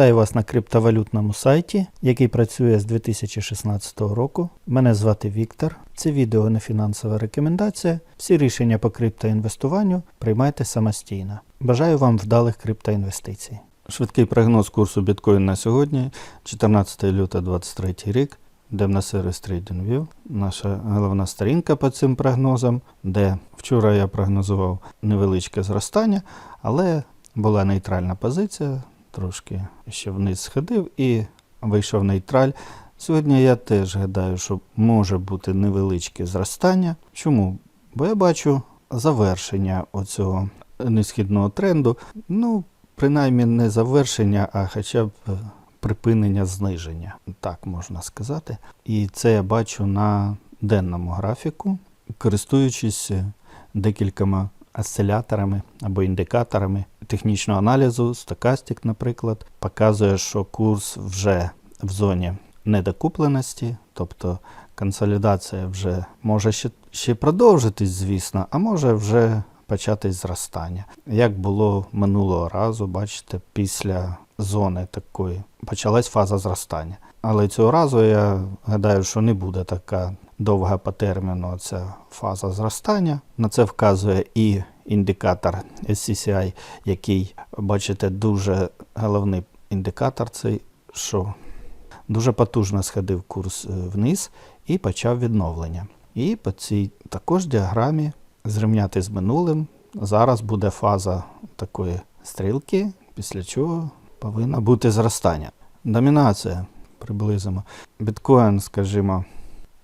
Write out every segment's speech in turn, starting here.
Вітаю вас на криптовалютному сайті, який працює з 2016 року. Мене звати Віктор. Це відео не фінансова рекомендація. Всі рішення по криптоінвестуванню приймайте самостійно. Бажаю вам вдалих криптоінвестицій. Швидкий прогноз курсу біткоін на сьогодні, 14 лютого 2023 рік. Йдемо на сервіс TradingView. Наша головна сторінка по цим прогнозам, де вчора я прогнозував невеличке зростання, але була нейтральна позиція, трошки ще вниз сходив і вийшов нейтраль. Сьогодні я теж гадаю, що може бути невеличке зростання. Чому? Бо я бачу завершення оцього несхідного тренду. Ну, принаймні не завершення, а хоча б е, припинення зниження, так можна сказати. І це я бачу на денному графіку, користуючись е, декількома осциляторами або індикаторами технічного аналізу, стокастик, наприклад, показує, що курс вже в зоні недокупленості, тобто консолідація вже може ще, ще продовжитись, звісно, а може вже початись зростання. Як було минулого разу, бачите, після зони такої почалась фаза зростання. Але цього разу я гадаю, що не буде така довга по терміну ця фаза зростання. На це вказує і індикатор SCCI, який, бачите, дуже головний індикатор цей, що дуже потужно сходив курс е, вниз і почав відновлення. І по цій також діаграмі зрівняти з минулим. Зараз буде фаза такої стрілки, після чого повинно бути зростання. Домінація приблизимо. Біткоін, скажімо,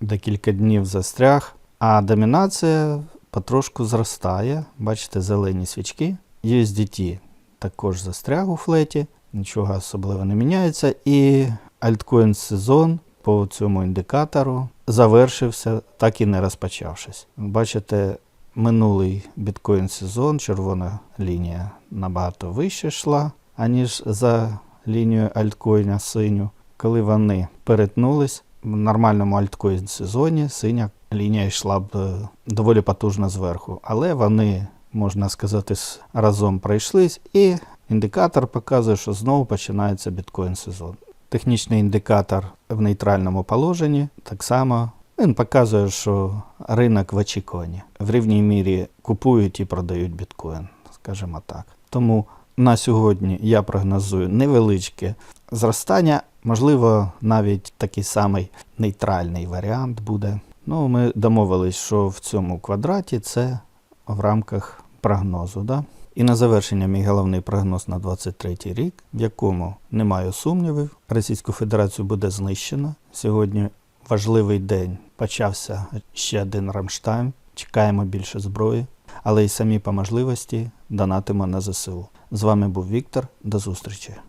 декілька днів застряг, а домінація потрошку зростає. Бачите, зелені свічки. USDT також застряг у флеті, нічого особливо не міняється. І альткоін сезон по цьому індикатору завершився, так і не розпочавшись. Бачите, минулий біткоін сезон, червона лінія набагато вище йшла, аніж за лінією альткоїна синю. Коли вони перетнулись, нормальному альткоін сезоні синя лінія йшла б е, доволі потужно зверху. Але вони, можна сказати, разом пройшлись, і індикатор показує, що знову починається біткоін сезон. Технічний індикатор в нейтральному положенні так само він показує, що ринок в очікуванні. В рівній мірі купують і продають біткоін, скажімо так. Тому на сьогодні я прогнозую невеличке зростання, можливо, навіть такий самий нейтральний варіант буде. Ну, ми домовились, що в цьому квадраті це в рамках прогнозу. Да? І на завершення мій головний прогноз на 23 рік, в якому немає сумнівів, Російську Федерацію буде знищено. Сьогодні важливий день. Почався ще один Рамштайн. Чекаємо більше зброї, але й самі по можливості донатимо на ЗСУ. З вами був Віктор. До зустрічі.